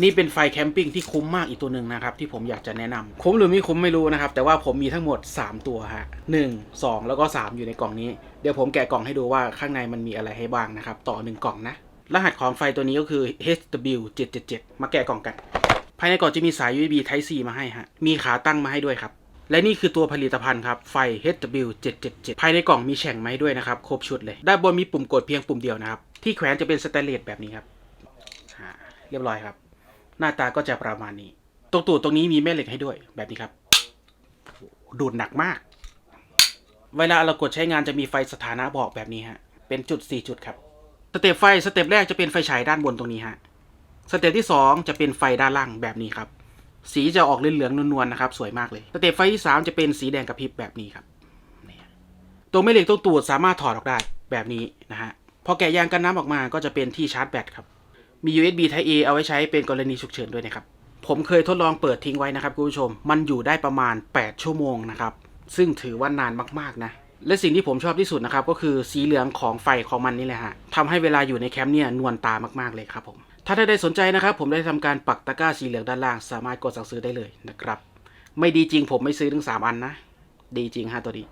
นี่เป็นไฟแคมปิ้งที่คุ้มมากอีกตัวหนึ่งนะครับที่ผมอยากจะแนะนำคุ้มหรือไม่คุ้มไม่รู้นะครับ แต่ว่าผมมีทั้งหมด 3 ตัวฮะหนึ่งสองแล้วก็ 3 อยู่ในกล่องนี้ เดี๋ยวผมแกะกล่องให้ดูว่าข้างในมันมีอะไรให้บ้างนะครับ ต่อ 1 กล่องนะ รหัสของไฟตัวนี้ก็คือ HW777 มาแกะกล่องกัน ภายในกล่องจะมีสาย USB Type C มาให้ฮะมีขาตั้งมาให้ด้วยครับและนี่คือตัวผลิตภัณฑ์ครับ ไฟ HW777 ภายในกล่องมีแฉ่งไม้ด้วยนะครับ ครบชุดเลย ด้านบนมีปุ่มกดเพียงปุ่มเดียวนะครับ ที่แขวนจะเป็นสแตนเลสแบบนี้ครับเรียบร้อยครับ หน้าตาก็จะประมาณนี้ ตรงตูดตรงนี้มีแม่เหล็กให้ด้วยแบบนี้ครับ ดูดหนักมาก เวลาเรากดใช้งานจะมีไฟสถานะบอกแบบนี้ฮะ เป็นจุด 4 จุดครับ สเต็ปไฟสเต็ปแรกจะเป็นไฟฉายด้านบนตรงนี้ฮะ สเต็ปที่ 2 จะเป็นไฟด้านล่างแบบนี้ครับ สีจะออกเหลืองๆนวลๆนะครับ สวยมากเลย สเต็ปไฟที่ 3 จะเป็นสีแดงกระพริบแบบนี้ครับตัวแม่เหล็กตัวตูดสามารถถอดออกได้แบบนี้นะฮะ พอแกะยางกันน้ำออกมาก็จะเป็นที่ชาร์จแบตครับ มี USB Type A เอาไว้ใช้เป็นกรณีฉุกเฉินด้วยนะครับ ผมเคยทดลองเปิดทิ้งไว้นะครับคุณผู้ชม มันอยู่ได้ประมาณ 8 ชั่วโมงนะครับ ซึ่งถือว่านานมากๆนะ และสิ่งที่ผมชอบที่สุดนะครับก็คือสีเหลืองของไฟของมันนี่แหละฮะทำให้เวลาอยู่ในแคมป์เนี่ยนวลตามากๆเลยครับผม ถ้าท่านใดสนใจนะครับผมได้ทำการปักตะกร้าสีเหลืองด้านล่าง สามารถกดสั่งซื้อได้เลยนะครับ ไม่ดีจริงผมไม่ซื้อถึง 3 อันนะ ดีจริงฮะตัวนี้